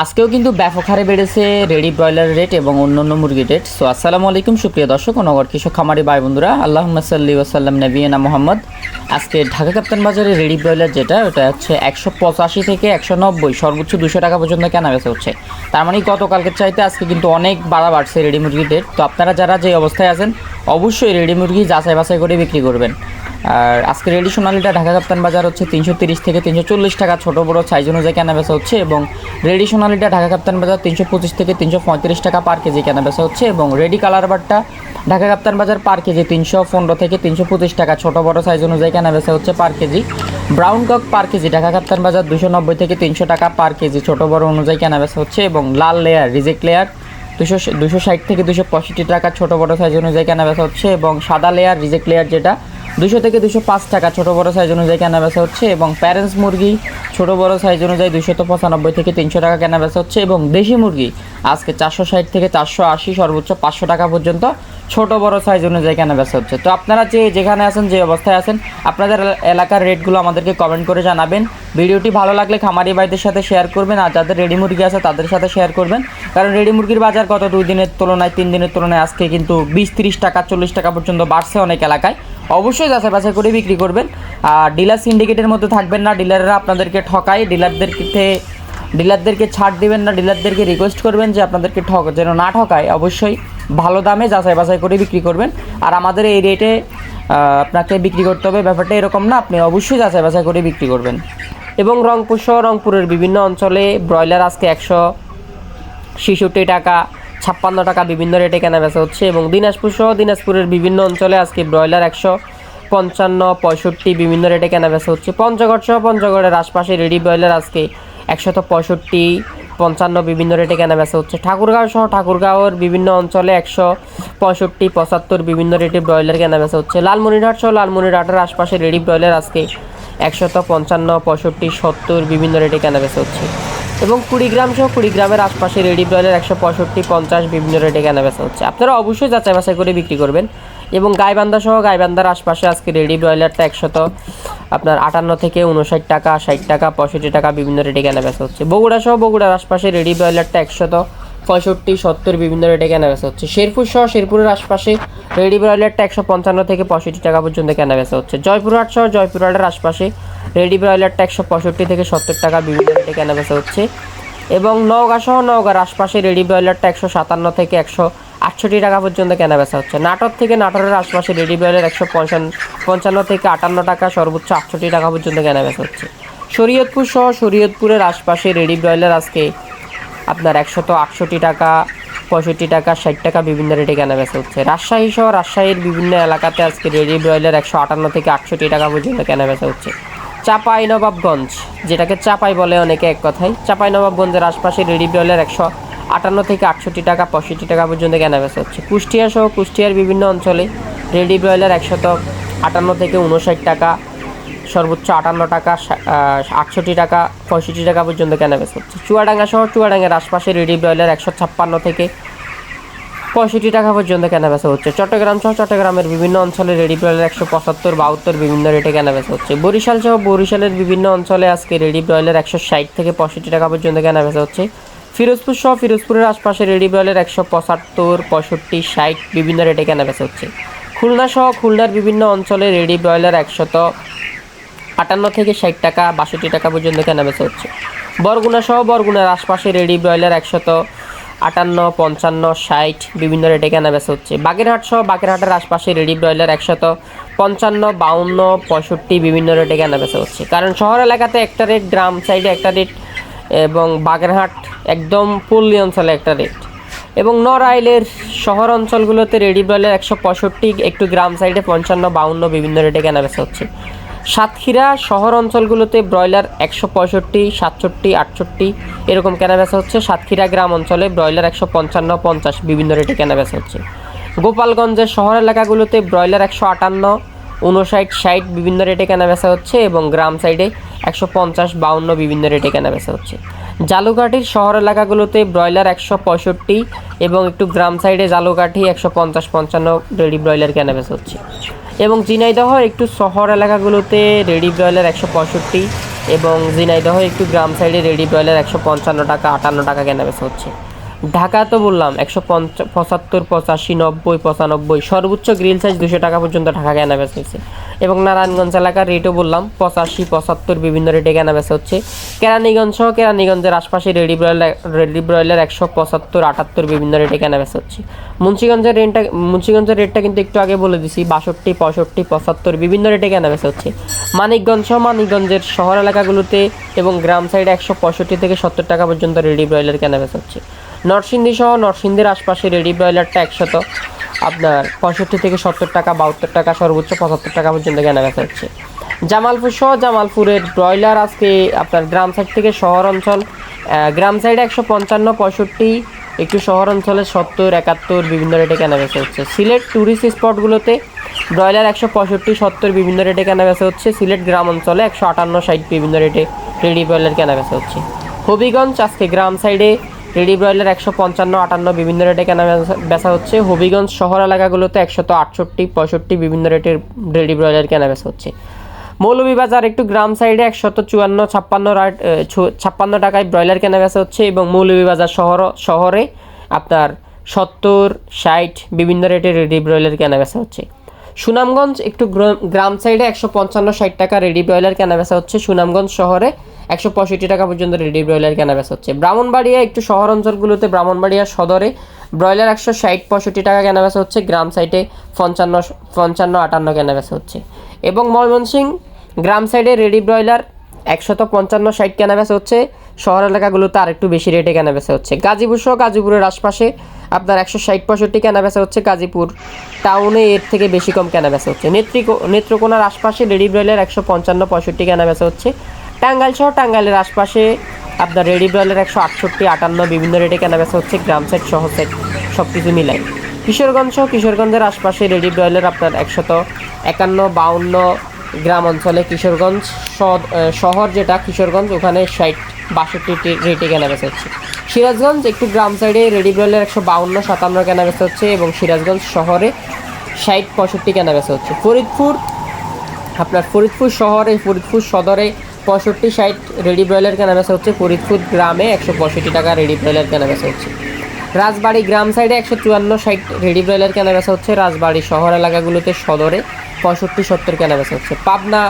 আজকেও কিন্তু ব্যাপক হারে বেড়েছে রেডি ব্রয়লার রেট এবং অন্যান্য মুরগির রেট। সো আসসালামু আলাইকুম, সুপ্রিয় দর্শক ও নগর কৃষক, খামারি ভাই বন্ধুরা। আল্লাহ সাল্লি ওসাল্লাম নবীনা মোহাম্মদ। আজকে ঢাকা কাপ্তান বাজারে রেডি ব্রয়লার যেটা, ওটা হচ্ছে একশো পঁচাশি থেকে একশো নব্বই, সর্বোচ্চ দুশো টাকা পর্যন্ত কেনা বেচা হচ্ছে। তার মানে গতকালকের চাইতে আজকে কিন্তু অনেক বাড়া বাড়ছে রেডি মুরগির রেট। তো আপনারা যারা যে অবস্থায় আছেন, অবশ্যই রেডি মুরগি যাচাই বাছাই করে বিক্রি করবেন। আর আজকে রেডি সোনালিটা ঢাকা কাপ্তান বাজার হচ্ছে তিনশো তিরিশ থেকে তিনশো চল্লিশ টাকা। ছোটো বড়ো সাইজ অনুযায়ী কেনা বেচা হচ্ছে এবং রেডি সোনালিটা ঢাকা কাপ্তান বাজার তিনশো পঁচিশ থেকে তিনশো পঁয়ত্রিশ টাকা পার কেজি কেনা বেচা হচ্ছে এবং রেডি কালার বারটা ঢাকা কাপ্তান বাজার পার কেজি তিনশো পনেরো থেকে তিনশো পঁচিশ টাকা। ছোটো বড়ো সাইজ অনুযায়ী কেনা বেচা হচ্ছে per KG. Brown cock per KG Dhaka Kaptan Bazar দুশো নব্বই থেকে তিনশো টাকা পার কেজি। ছোটো বড়ো অনুযায়ী কেনা বেচা হচ্ছে এবং লাল লেয়ার রিজেক্ট লেয়ার দুশো দুশো ষাট থেকে দুশো পঁয়ষট্টি টাকা। ছোটো বড়ো সাইজ অনুযায়ী কেনা বেচা হচ্ছে এবং সাদা লেয়ার রিজেক্ট লেয়ার যেটা দুশো থেকে দুশো পাঁচ টাকা ছোটো বড়ো সাইজ অনুযায়ী কেনা বেচা হচ্ছে এবং প্যারেন্টস মুরগি ছোটো বড়ো সাইজ অনুযায়ী দুশো তো পঁচানব্বই থেকে তিনশো টাকা কেনা বেচা হচ্ছে এবং দেশি মুরগি আজকে চারশো ষাট থেকে চারশো আশি, সর্বোচ্চ পাঁচশো টাকা পর্যন্ত ছোট, বড় সাইজ অনুযায়ী কেনা বেচা হচ্ছে। তো আপনারা যে যেখানে আছেন, যে অবস্থায় আছেন, আপনাদের এলাকার রেটগুলো আমাদেরকে কমেন্ট করে জানাবেন। ভিডিওটি ভালো লাগলে খামারি ভাইদের সাথে শেয়ার করবেন আর যাদের রেডি মুরগি আছে, তাদের সাথে শেয়ার করবেন। কারণ রেডি মুরগির বাজার গত দুই দিনের তুলনায়, তিন দিনের তুলনায় আজকে কিন্তু বিশ তিরিশ টাকা, চল্লিশ টাকা পর্যন্ত বাড়ছে অনেক এলাকায়। অবশ্যই যাচাই বাছাই করে বিক্রি করবেন। আর ডিলার সিন্ডিকেটের মধ্যে থাকবেন না। ডিলাররা আপনাদেরকে ঠকায়। ডিলারদেরকে ডিলারদেরকে ছাড় দিবেন না, ডিলারদেরকে রিকোয়েস্ট করবেন যে আপনাদেরকে ঠক, যেন না ঠকায়, অবশ্যই ভালো দামে যাচাই বাছাই করে বিক্রি করবেন। আর আমাদের এই রেটে আপনাকে বিক্রি করতে হবে। ব্যাপারটা এরকম না, আপনি অবশ্যই যাচাই বাছাই করে বিক্রি করবেন। এবং রংপুর সহ রংপুরের বিভিন্ন অঞ্চলে ব্রয়লার আজকে একশো ছেষট্টি টাকা, ছাপ্পান্ন টাকা বিভিন্ন রেটে কেনা বেচা হচ্ছে এবং দিনাজপুর সহ দিনাজপুরের বিভিন্ন অঞ্চলে আজকে ব্রয়লার একশো পঞ্চান্ন, পঁয়ষট্টি বিভিন্ন রেটে কেনা বেচা হচ্ছে। পঞ্চগড় সহ পঞ্চগড়ের আশপাশে রেডি ব্রয়লার আজকে একশত পঁয়ষট্টি, পঞ্চান্ন বিভিন্ন রেটে কেনা বেচা হচ্ছে। ঠাকুরগাঁও সহ ঠাকুরগাঁওয়ের বিভিন্ন অঞ্চলে একশো পঁয়ষট্টি, পঁচাত্তর বিভিন্ন রেটে ব্রয়লার কেনা বেচা হচ্ছে। লালমনিরহাট সহ লালমনিরহাটের আশপাশে রেডি ব্রয়লার আজকে একশত পঞ্চান্ন, পঁয়ষট্টি, সত্তর বিভিন্ন রেটে কেনা বেচা হচ্ছে। এবং কুড়িগ্রাম সহ কুড়িগ্রামের আশপাশে রেডি ব্রয়লার একশো পঁয়ষট্টি, পঞ্চাশ বিভিন্ন রেটে কেনা বেচা হচ্ছে। আপনারা অবশ্যই যাচাই বাছাই করে বিক্রি করবেন। এবং গাইবান্ধা সহ গাইবান্ধার আশপাশে আজকে রেডি ব্রয়লারটা একশত আপনার আটান্ন থেকে উনষাট টাকা, ষাট টাকা, পঁয়ষট্টি টাকা বিভিন্ন রেটে কেনা বেচা হচ্ছে। বগুড়া সহ বগুড়ার আশপাশে রেডি ব্রয়লারটা একশত পঁয়ষট্টি, সত্তর বিভিন্ন রেটে কেনা বেচা হচ্ছে। শেরপুর সহ শেরপুরের আশপাশে রেডি ব্রয়লারটা একশো পঞ্চান্ন থেকে পঁয়ষট্টি টাকা পর্যন্ত কেনা বেচা হচ্ছে। জয়পুরহাট সহ জয়পুরহাটের আশপাশে রেডি ব্রয়লারটা একশো পঁয়ষট্টি থেকে সত্তর টাকা বিভিন্ন রেটে কেনা বেচা হচ্ছে। এবং নওগাঁ সহ নওগাঁর আশপাশে রেডি ব্রয়লারটা একশো সাতান্ন থেকে একশো আটষট্টি টাকা পর্যন্ত কেনা বেচা হচ্ছে। নাটক থেকে নাটোরের আশপাশে রেডি ব্রয়লার একশো পঞ্চান্ন পঞ্চান্ন থেকে আটান্ন টাকা, সর্বোচ্চ আটষট্টি টাকা পর্যন্ত কেনা বেচা হচ্ছে। শরীয়তপুর সহ শরীয়তপুরের আশপাশে রেডি ব্রয়লার আজকে আপনার একশত আটষট্টি টাকা, পঁয়ষট্টি টাকা, ষাট টাকা বিভিন্ন রেটে কেনা বেচা হচ্ছে। রাজশাহী সহ রাজশাহীর বিভিন্ন এলাকাতে আজকে রেডি ব্রয়লার একশো আটান্ন থেকে আটষট্টি টাকা পর্যন্ত কেনা বেচা হচ্ছে। চাপাই নবাবগঞ্জ যেটাকে চাপাই বলে অনেকে এক কথায়। চাপাই নবাবগঞ্জের আশপাশে রেডি ব্রয়লার একশো আটান্ন থেকে আটষট্টি টাকা, পঁয়ষট্টি টাকা পর্যন্ত কেনা বেচা হচ্ছে। কুষ্টিয়া সহ কুষ্টিয়ার বিভিন্ন অঞ্চলে রেডি ব্রয়লার একশত আটান্ন থেকে উনষাট টাকা, সর্বোচ্চ আটান্ন টাকা আটষট্টি টাকা, পঁয়ষট্টি টাকা পর্যন্ত কেনা বেচা হচ্ছে। চুয়াডাঙ্গা সহ চুয়াডাঙ্গার আশপাশে রেডি ব্রয়লার একশো ছাপ্পান্ন থেকে পঁয়ষট্টি টাকা পর্যন্ত কেনা বেচা হচ্ছে। চট্টগ্রাম সহ চট্টগ্রামের বিভিন্ন অঞ্চলে রেডি ব্রয়লার একশো পঁচাত্তর, বাহাত্তর বিভিন্ন রেটে কেনা বেচা হচ্ছে। বরিশাল সহ বরিশালের বিভিন্ন অঞ্চলে আজকে রেডি ব্রয়লার একশো ষাট থেকে পঁয়ষট্টি টাকা পর্যন্ত কেনা বেচা হচ্ছে। ফিরোজপুর সহ ফিরোজপুরের আশপাশে রেডি ব্রয়লার একশো পঁচাত্তর, পঁয়ষট্টি, ষাট বিভিন্ন রেটে কেনা বেচা হচ্ছে। খুলনা সহ খুলনার বিভিন্ন অঞ্চলে রেডি ব্রয়লার একশত আটান্ন থেকে ষাট টাকা, বাষট্টি টাকা পর্যন্ত কেনা বেচা হচ্ছে। বরগুনা সহ বরগুনার আশপাশে রেডি ব্রয়লার একশত আটান্ন, পঞ্চান্ন, ষাট বিভিন্ন রেটে কেনা বেচা হচ্ছে। বাগেরহাট সহ বাগেরহাটের আশপাশে রেডি ব্রয়লার একশত পঞ্চান্ন, বাউন্ন, পঁয়ষট্টি বিভিন্ন রেটে কেনা বেচা হচ্ছে। কারণ শহর এলাকাতে একটা রেট, গ্রাম সাইডে একটা রেট এবং বাগেরহাট একদম পল্লী অঞ্চলে একটা রেট। এবং নড়াইলের শহর অঞ্চলগুলোতে রেডি ব্রয়লার একশো পঁয়ষট্টি, একটু গ্রাম সাইডে পঞ্চান্ন, বাউন্ন বিভিন্ন রেটে কেনা বেচা হচ্ছে। সাতক্ষীরা শহর অঞ্চলগুলোতে ব্রয়লার একশো পঁয়ষট্টি, সাতষট্টি, আটষট্টি এরকম কেনা বেচা হচ্ছে। সাতক্ষীরা গ্রাম অঞ্চলে ব্রয়লার একশো পঞ্চান্ন, পঞ্চাশ বিভিন্ন রেটে কেনা বেচা হচ্ছে। গোপালগঞ্জের শহর এলাকাগুলোতে ব্রয়লার একশো আটান্ন উনষাট ষাট বিভিন্ন রেটে কেনা বেচা হচ্ছে এবং গ্রাম সাইডে একশো পঞ্চাশ, বাউন্ন বিভিন্ন রেটে কেনা বেচা হচ্ছে। জালুকাঠির শহর এলাকাগুলোতে ব্রয়লার একশো পঁয়ষট্টি এবং একটু গ্রাম সাইডে জালুকাঠি একশো পঞ্চাশ, পঞ্চান্ন রেডি ব্রয়লার কেনা বেচা হচ্ছে। এবং জিনাইদহ একটু শহর এলাকাগুলোতে রেডি ব্রয়লার একশো পঁয়ষট্টি এবং জিনাইদহ একটু গ্রাম সাইডে রেডি ব্রয়লার একশো পঞ্চান্ন টাকা, আটান্ন টাকা কেনা বেচা হচ্ছে। ঢাকা তো বললাম, একশো পঁচাত্তর, পঁচাশি, নব্বই, পঁচানব্বই, সর্বোচ্চ গ্রিল সাইজ দুশো টাকা পর্যন্ত ঢাকা কেনা বেচা হচ্ছে এবং নারায়ণগঞ্জ এলাকার রেটও বললাম, পঁচাশি, পঁচাত্তর বিভিন্ন রেটে কেনা বেচা হচ্ছে। কেরানীগঞ্জ সহ কেরানীগঞ্জের আশপাশে রেডি ব্রয়লার রেডি ব্রয়লার একশো পঁচাত্তর, আটাত্তর বিভিন্ন রেটে কেনা বেচা হচ্ছে। মুন্সিগঞ্জের রেটটা মুন্সিগঞ্জের রেটটা কিন্তু একটু আগে বলে দিছি, বাষট্টি, পঁয়ষট্টি, পঁচাত্তর বিভিন্ন রেটে কেনা বেচা হচ্ছে। মানিকগঞ্জ সহ মানিকগঞ্জের শহর এলাকাগুলোতে এবং গ্রাম সাইডে একশো পঁয়ষট্টি থেকে সত্তর টাকা পর্যন্ত রেডি ব্রয়লার কেনা হচ্ছে। নরসিংদী সহ নরসিংদীর আশপাশে রেডি ব্রয়লারটা একশত। আপনার পঁয়ষট্টি থেকে সত্তর টাকা, বাহাত্তর টাকা, সর্বোচ্চ পঁচাত্তর টাকা পর্যন্ত কেনা বেচা হচ্ছে। জামালপুর সহ জামালপুরের ব্রয়লার আজকে আপনার গ্রাম সাইড থেকে শহর অঞ্চল। গ্রাম সাইডে একশো পঞ্চান্ন, পঁয়ষট্টি, একটু শহর অঞ্চলে সত্তর, একাত্তর, বিভিন্ন রেটে কেনা বেচা হচ্ছে। সিলেট ট্যুরিস্ট স্পটগুলোতে ব্রয়লার একশো পঁয়ষট্টি, সত্তর, বিভিন্ন রেটে কেনা বেচা হচ্ছে। সিলেট গ্রাম অঞ্চলে একশো আটান্ন, ষাট, বিভিন্ন রেটে রেডি ব্রয়লার কেনা বেচা হচ্ছে। হবিগঞ্জ আজকে গ্রাম সাইডে রেডি ব্রয়লার একশো পঞ্চান্ন, আটান্ন বিভিন্ন রেটে কেনা বেচা- হচ্ছে। হবিগঞ্জ শহর এলাকাগুলোতে একশত আটষট্টি, পঁয়ষট্টি বিভিন্ন রেটের রেডি ব্রয়লার কেনা বেচা হচ্ছে। মৌলভীবাজার একটু গ্রাম সাইডে একশত চুয়ান্ন, ছাপ্পান্ন ছাপ্পান্ন টাকায় ব্রয়লার কেনা বেচা হচ্ছে এবং মৌলভীবাজার শহর, শহরে আপনার সত্তর, ষাট বিভিন্ন রেটের রেডি ব্রয়লার কেনা বেচা হচ্ছে। সুনামগঞ্জ একটু গ্র- গ্রাম সাইডে একশো পঞ্চান্ন, ষাট টাকা রেডি ব্রয়লার কেনা বেচা হচ্ছে। সুনামগঞ্জ শহরে একশো পঁয়ষট্টি টাকা পর্যন্ত রেডি ব্রয়লার কেনা বেচা হচ্ছে। ব্রাহ্মণবাড়িয়া একটু শহর অঞ্চলগুলোতে ব্রাহ্মণবাড়িয়া সদরে ব্রয়লার একশো ষাট পঁয়ষট্টি টাকা কেনা বেচা হচ্ছে, গ্রাম সাইডে পঞ্চান্ন পঞ্চান্ন আটান্ন কেনা বেচা হচ্ছে। এবং ময়মনসিং গ্রাম সাইডে রেডি ব্রয়লার একশত পঞ্চান্ন ষাট কেনা বেচা হচ্ছে, শহর এলাকাগুলোতে আর একটু বেশি রেটে কেনা বেচা হচ্ছে। গাজীপুর সহ গাজীপুরের আশপাশে আপনার একশো ষাট পঁয়ষট্টি কেনা বেচা হচ্ছে, গাজীপুর টাউনে এর থেকে বেশি কম কেনা বেচা হচ্ছে। নেত্রিকো নেত্রকোনার আশপাশে রেডি ব্রয়লার একশো পঞ্চান্ন পঁয়ষট্টি কেনা বেচা হচ্ছে টাঙ্গাইল সহ টাঙ্গাইলের আশপাশে আপনার রেডি ব্রয়লার একশো আটষট্টি, আটান্ন, বিভিন্ন রেটে কেনা বেচা হচ্ছে, গ্রাম সেট সহ সেট সব কিছু মিলাই। কিশোরগঞ্জ সহ কিশোরগঞ্জের আশপাশে রেডি ব্রয়লার আপনার একশত একান্ন, বাউন্ন গ্রাম অঞ্চলে কিশোরগঞ্জ শহর যেটা, কিশোরগঞ্জ ওখানে ষাট, বাষট্টি রেটে কেনা বেচা হচ্ছে। সিরাজগঞ্জ একটু গ্রাম সাইডে রেডি ব্রয়লার একশো বাউন্ন, সাতান্ন কেনা বেচা হচ্ছে এবং সিরাজগঞ্জ শহরে ষাট, পঁয়ষট্টি কেনা বেচা হচ্ছে। ফরিদপুর, আপনার ফরিদপুর শহরে, ফরিদপুর সদরে পঁয়ষট্টি ষাট রেডি ব্রয়লার কেনা বেচা হচ্ছে। ফরিদপুর গ্রামে একশো পঁয়ষট্টি টাকা রেডি ব্রয়লার কেনা বেচা হচ্ছে। রাজবাড়ি গ্রাম সাইডে একশো চুয়ান্ন ষাট রেডি ব্রয়লার কেনা বেচা হচ্ছে। রাজবাড়ি শহর এলাকাগুলোতে সদরে পঁয়ষট্টি সত্তর কেনা বেচা হচ্ছে। পাবনা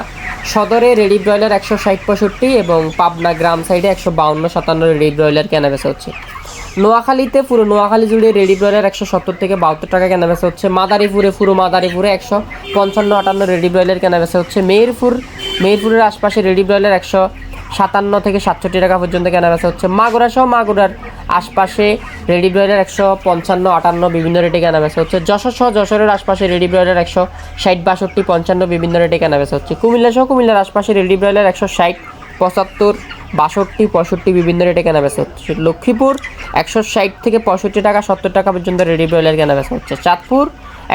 সদরে রেডি ব্রয়লার একশো ষাট পঁয়ষট্টি এবং পাবনা গ্রাম সাইডে একশো বাউন্ন সাতান্ন রেডি ব্রয়লার কেনা বেচা হচ্ছে। নোয়াখালীতে পুরো নোয়াখালী জুড়ে রেডি ব্রয়লার একশো সত্তর থেকে বাহাত্তর টাকা কেনা বেচা হচ্ছে। মাদারীপুরে পুরো মাদারীপুরে একশো পঞ্চান্ন আটান্ন রেডি ব্রয়লার কেনা হচ্ছে। মেহেরপুর, মেহেরপুরের আশপাশে রেডি ব্রয়লার একশো সাতান্ন থেকে সাতষট্টি টাকা পর্যন্ত কেনা বেচা হচ্ছে। মাগুরা সহ মাগুরার আশপাশে রেডি ব্রয়লার একশো পঞ্চান্ন আটান্ন বিভিন্ন রেটে কেনা বেচা হচ্ছে। যশোর সহ যশোরের আশপাশে রেডি ব্রয়লার একশো ষাট বাষট্টি পঞ্চান্ন বিভিন্ন রেটে কেনা বেচা হচ্ছে। কুমিল্লা সহ কুমিল্লার আশপাশে রেডি ব্রয়লার একশো ষাট, পঁচাত্তর বাষট্টি, পঁয়ষট্টি বিভিন্ন রেটে কেনা বেচা হচ্ছে। লক্ষ্মীপুর একশো ষাট থেকে পঁয়ষট্টি টাকা, সত্তর টাকা পর্যন্ত রেডি ব্রয়লার কেনা বেচা হচ্ছে। চাঁদপুর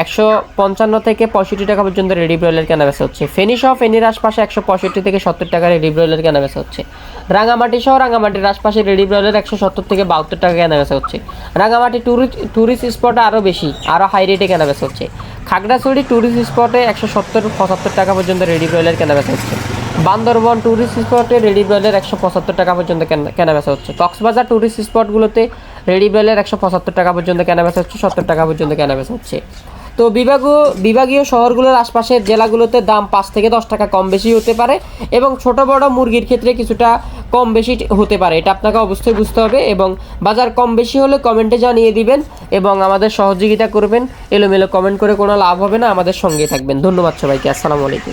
একশো পঞ্চান্ন থেকে পঁয়ষট্টি টাকা পর্যন্ত রেডি ব্রয়লার কেনা বেচা হচ্ছে। ফেনী সহ ফেনীর আশপাশে একশো পঁয়ষট্টি থেকে সত্তর টাকা রেডি ব্রয়লার কেনা বেচা হচ্ছে। রাঙামাটি সহ রাঙামাটির আশপাশে রেডি ব্রয়লার একশো সত্তর থেকে বাহাত্তর টাকা কেনা বেচা হচ্ছে। রাঙামাটি ট্যুরিস্ট ট্যুরিস্ট স্পটে আরও বেশি, আরও হাই রেটে কেনা বেচা হচ্ছে। খাগড়াছড়ি ট্যুরিস্ট স্পটে একশো সত্তর, পঁচাত্তর টাকা পর্যন্ত রেডি ব্রয়লার কেনা বেচা হচ্ছে। বান্দরবন ট্যুরিস্ট স্পটে রেডি ব্রয়লার একশো পঁচাত্তর টাকা পর্যন্ত কেনা- বেচা হচ্ছে। কক্সবাজার ট্যুরিস্ট স্পটগুলোতে রেডি ব্রয়লার একশো পঁচাত্তর টাকা পর্যন্ত কেনা বেচা হচ্ছে, সত্তর টাকা পর্যন্ত কেনা বেচা হচ্ছে। তো বিভাগীয় বিভাগীয় শহরগুলোর আশপাশের জেলাগুলোতে দাম পাঁচ থেকে দশ টাকা কম বেশি হতে পারে এবং ছোট বড় মুরগির ক্ষেত্রে কিছুটা কম বেশি হতে পারে। এটা আপনাকে অবশ্যই বুঝতে হবে এবং বাজার কম বেশি হলে কমেন্টে জানিয়ে দিবেন এবং আমাদের সহযোগিতা করবেন। এলোমেলো কমেন্ট করে কোনো লাভ হবে না। আমাদের সঙ্গে থাকবেন। ধন্যবাদ সবাইকে। আসসালামু আলাইকুম।